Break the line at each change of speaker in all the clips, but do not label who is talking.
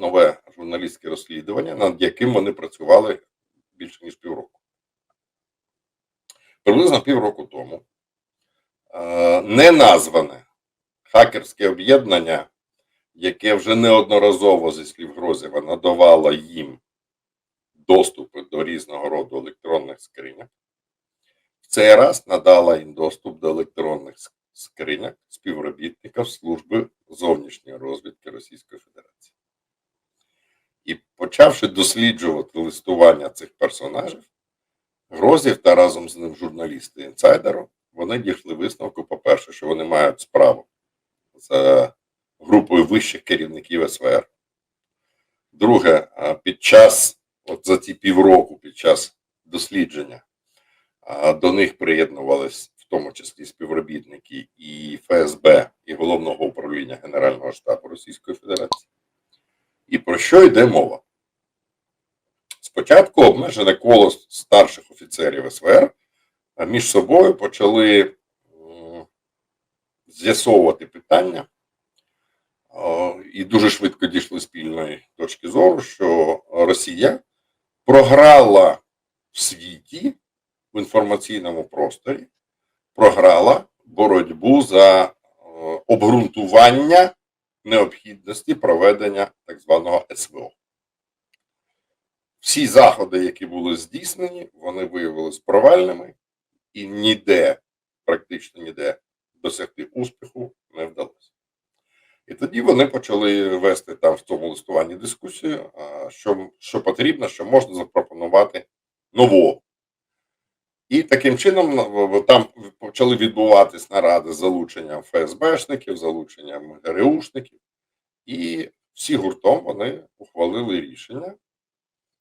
нове журналістське розслідування, над яким вони працювали більше ніж півроку. Приблизно півроку тому е, неназване хакерське об'єднання, яке вже неодноразово зі слів Грозєва надавало їм доступи до різного роду електронних скриньок, в цей раз надала їм доступ до електронних ск- скриньок співробітників служби зовнішньої розвідки Російської Федерації. І почавши досліджувати листування цих персонажів, Грозів та разом з ним журналісти інсайдеру, вони дійшли висновку, по-перше, що вони мають справу з е, групою вищих керівників СВР. Друге, під час, от за ці півроку, під час дослідження, до них приєднувались в тому числі співробітники і ФСБ, і Головного управління Генерального штабу Російської Федерації. І про що йде мова? Спочатку обмежене коло старших офіцерів СВР між собою почали з'ясовувати питання і дуже швидко дійшли спільної точки зору, що Росія програла в світі в інформаційному просторі, програла боротьбу за е, обґрунтування необхідності проведення так званого СВО. Всі заходи, які були здійснені, вони виявилися провальними і ніде, практично ніде, досягти успіху не вдалося. І тоді вони почали вести там в цьому листуванні дискусію, що, що потрібно, що можна запропонувати нового. І таким чином в- там почали відбуватись наради з залученням ФСБшників, залученням ГРУшників, і всі гуртом вони ухвалили рішення,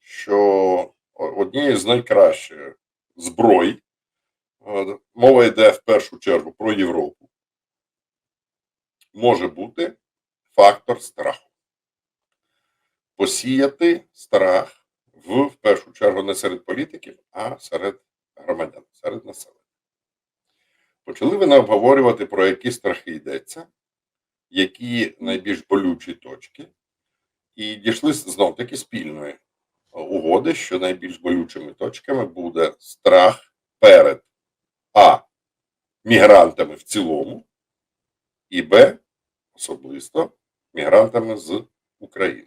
що однією з найкращих зброй, е, мова йде в першу чергу про Європу, може бути фактор страху. Посіяти страх в, в першу чергу не серед політиків, а серед громадян, серед населення. Почали вони обговорювати, про які страхи йдеться, які найбільш болючі точки, і дійшли знов таки спільної угоди, що найбільш болючими точками буде страх перед А. Мігрантами в цілому, і Б. Особисто мігрантами з України.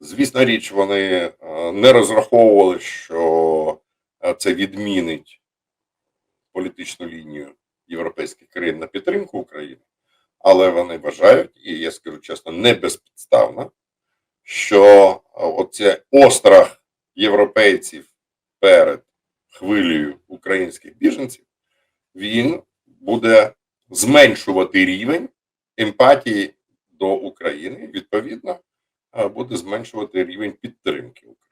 Звісна річ, вони е, не розраховували, що це відмінить політичну лінію європейських країн на підтримку України, але вони вважають, і я скажу чесно, не безпідставно, що оце острах європейців перед хвилею українських біженців, він буде зменшувати рівень емпатії до України, відповідно, буде зменшувати рівень підтримки України.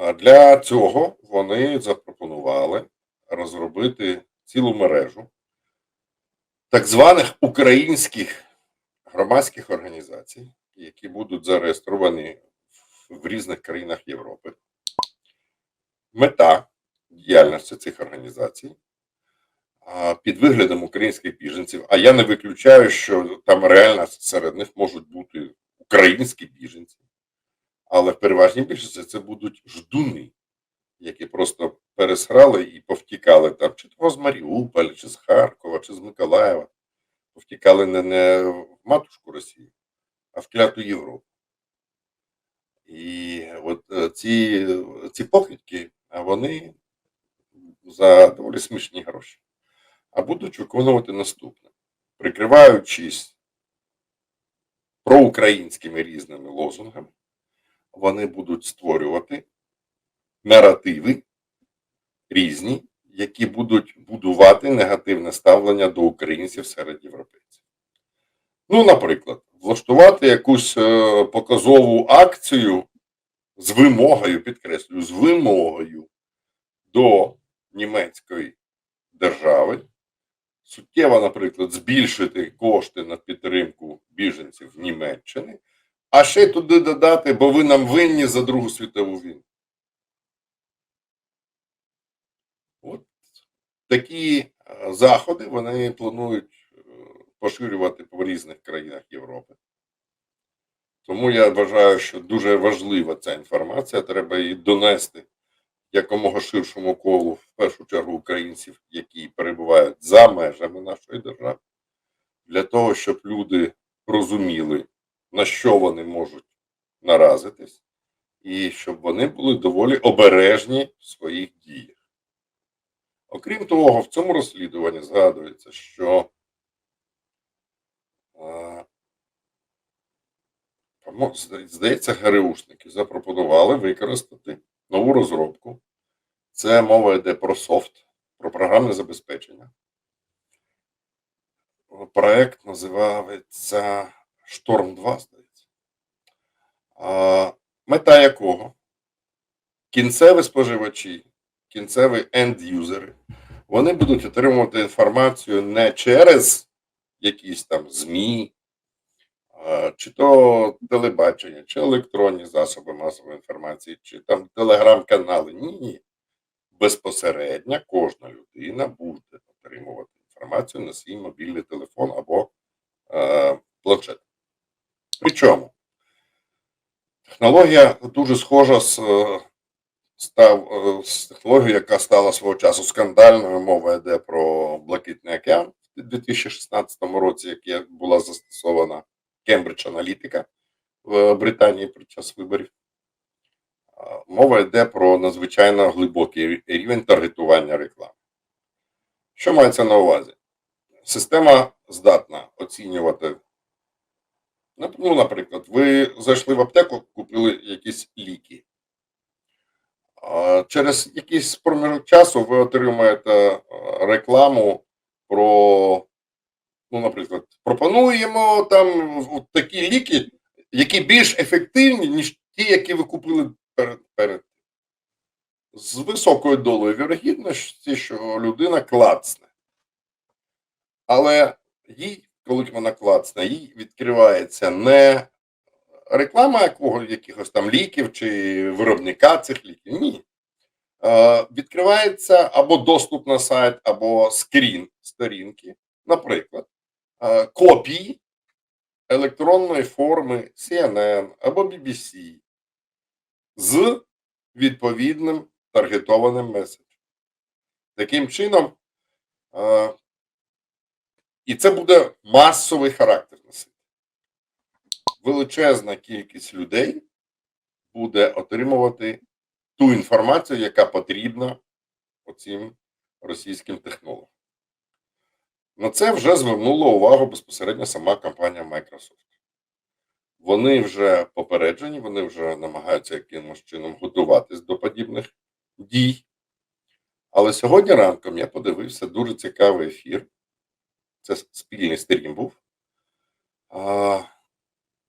Для цього вони запропонували розробити цілу мережу так званих українських громадських організацій, які будуть зареєстровані в різних країнах Європи. Мета діяльності цих організацій під виглядом українських біженців. А я не виключаю, що там реально серед них можуть бути українські біженці, але в переважній більшості це будуть ждуни, які просто пересрали і повтікали там, чи то з Маріуполя, чи з Харкова, чи з Миколаєва. Повтікали не, не в матушку Росії, а в кляту Європу. І от е, ці, ці покидьки, а вони за доволі смішні гроші а будуть виконувати наступне, прикриваючись проукраїнськими різними лозунгами, вони будуть створювати наративи різні, які будуть будувати негативне ставлення до українців серед європейців. Ну, наприклад, влаштувати якусь е, показову акцію з вимогою, підкреслюю, з вимогою до німецької держави, суттєво, наприклад, збільшити кошти на підтримку біженців Німеччини, а ще туди додати, бо ви нам винні за Другу світову війну. От такі е, заходи вони планують е, поширювати по різних країнах Європи. Тому я вважаю, що дуже важлива ця інформація. Треба її донести якомога ширшому колу, в першу чергу українців, які перебувають за межами нашої держави, для того, щоб люди розуміли, на що вони можуть наразитись, і щоб вони були доволі обережні в своїх діях. Окрім того, в цьому розслідуванні згадується, що здається, ГРУшники запропонували використати нову розробку. Це мова йде про софт, про програмне забезпечення. Проект називається Шторм 2, здається. Мета якого? Кінцеві споживачі, кінцеві енд-юзери, вони будуть отримувати інформацію не через якісь там ЗМІ, чи то телебачення, чи електронні засоби масової інформації, чи там телеграм-канали. Ні, ні. Безпосередньо кожна людина буде отримувати інформацію на свій мобільний телефон або е, планшет. Причому технологія дуже схожа з, е, став, е, з технологією, яка стала свого часу скандальною. Мова йде про Блакитний океан в 2016 році, яка була застосована Кембридж Аналітика в Британії під час виборів. Мова йде про надзвичайно глибокий рівень таргетування реклами. Що мається на увазі? Система здатна оцінювати. Ну, наприклад, ви зайшли в аптеку, купили якісь ліки. Через якийсь проміжок часу ви отримаєте рекламу про, ну, наприклад, пропонуємо там такі ліки, які більш ефективні, ніж ті, які ви купили перед, перед. З високою долею вірогідності, що людина клацне. Але їй, коли вона клацне, їй відкривається не реклама якого, якихось там ліків чи виробника цих ліків. Ні. Відкривається або доступ на сайт, або скрін сторінки, наприклад, копії електронної форми CNN або BBC з відповідним таргетованим меседжем. Таким чином, і це буде масовий характер носити. Величезна кількість людей буде отримувати ту інформацію, яка потрібна оцим російським технологам. На це вже звернула увагу безпосередньо сама компанія Microsoft. Вони вже попереджені, вони вже намагаються якимось чином готуватись до подібних дій. Але сьогодні ранком я подивився дуже цікавий ефір. Це спільний стрім був.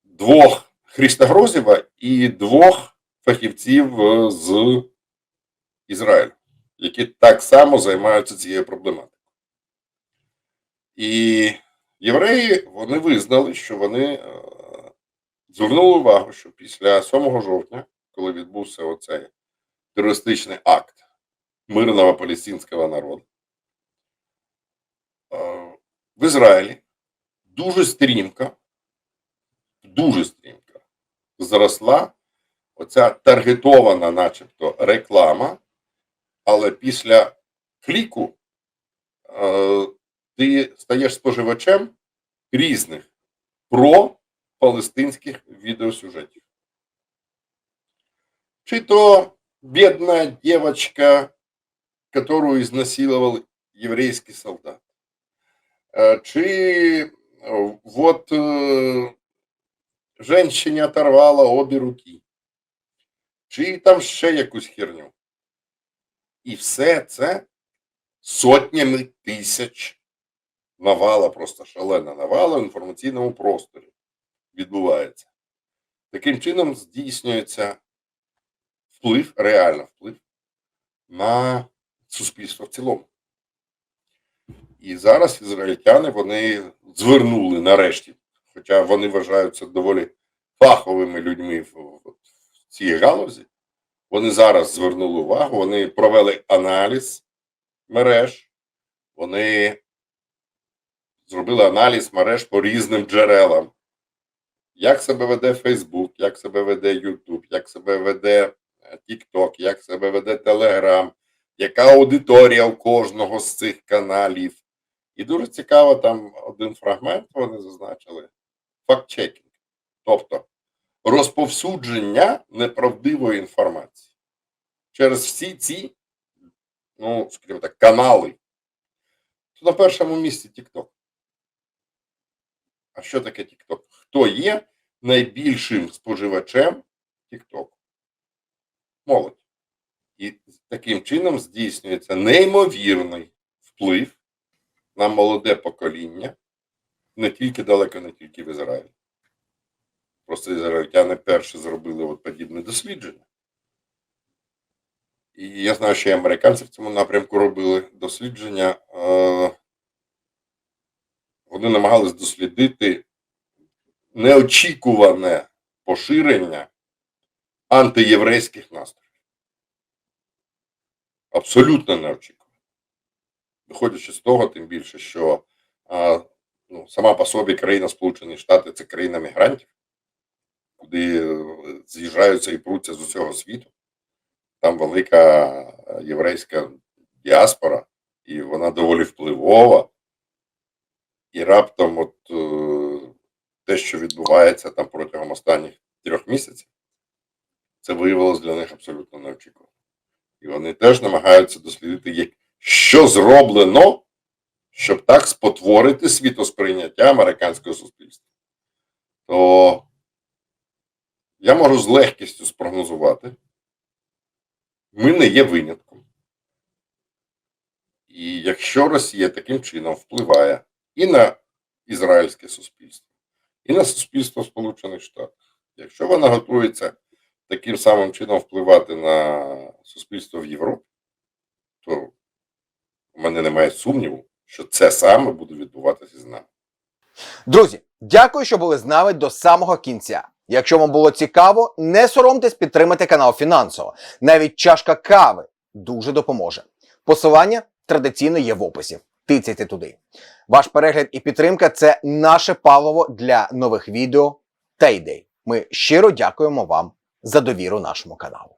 Двох Христа і двох фахівців е, з Ізраїлю, які так само займаються цією проблематикою. І євреї вони визнали, що вони е, звернули увагу, що після 7 жовтня, коли відбувся оцей терористичний акт мирного палестинського народу, в Ізраїлі дуже стрімко, дуже стрімко зросла оця таргетована, начебто, реклама, але після кліку е, ти стаєш споживачем різних про палестинських відеосюжетів. Чи то бедная девочка, которую изнасиловал еврейский солдат, чи э, вот э, женщині оторвала обі руки, чи там ще якусь херню. І все це сотнями тисяч навала, просто шалена навала в інформаційному просторі відбувається. Таким чином здійснюється вплив, реально вплив на суспільство в цілому. І зараз ізраїльтяни вони звернули нарешті, хоча вони вважаються доволі фаховими людьми в, цій галузі. Вони зараз звернули увагу, вони провели аналіз мереж, вони зробили аналіз мереж по різним джерелам. Як себе веде Facebook, як себе веде YouTube, як себе веде е, TikTok, як себе веде Telegram, яка аудиторія у кожного з цих каналів. І дуже цікаво, там один фрагмент вони зазначили: факт-чекінг. Тобто розповсюдження неправдивої інформації через всі ці, ну, скажімо так, канали. То на першому місці TikTok. А що таке TikTok? Хто є найбільшим споживачем TikTok? Молодь. І таким чином здійснюється неймовірний вплив на молоде покоління, не тільки далеко, не тільки в Ізраїлі. Просто ізраїльтяни перші зробили от подібне дослідження. І я знаю, що і американці в цьому напрямку робили дослідження. Е, Вони намагались дослідити неочікуване поширення антиєврейських настроїв. Абсолютно неочікуване. Виходячи з того, тим більше, що а, ну, сама по собі країна Сполучені Штати це країна мігрантів, куди е, з'їжджаються і пруться з усього світу. Там велика єврейська діаспора, і вона доволі впливова. І раптом, от е, те, що відбувається там протягом останніх трьох місяців, це виявилось для них абсолютно неочікувано. І вони теж намагаються дослідити, як- що зроблено, щоб так спотворити світосприйняття американського суспільства. То я можу з легкістю спрогнозувати. Ми не є винятком. І якщо Росія таким чином впливає і на ізраїльське суспільство, і на суспільство Сполучених Штатів, якщо вона готується таким самим чином впливати на суспільство в Європі, то у мене немає сумніву, що це саме буде відбуватися з нами.
Друзі, дякую, що були з нами до самого кінця. Якщо вам було цікаво, не соромтесь підтримати канал фінансово. Навіть чашка кави дуже допоможе. Посилання традиційно є в описі. Тицяйте туди. Ваш перегляд і підтримка це наше паливо для нових відео та ідей. Ми щиро дякуємо вам за довіру нашому каналу.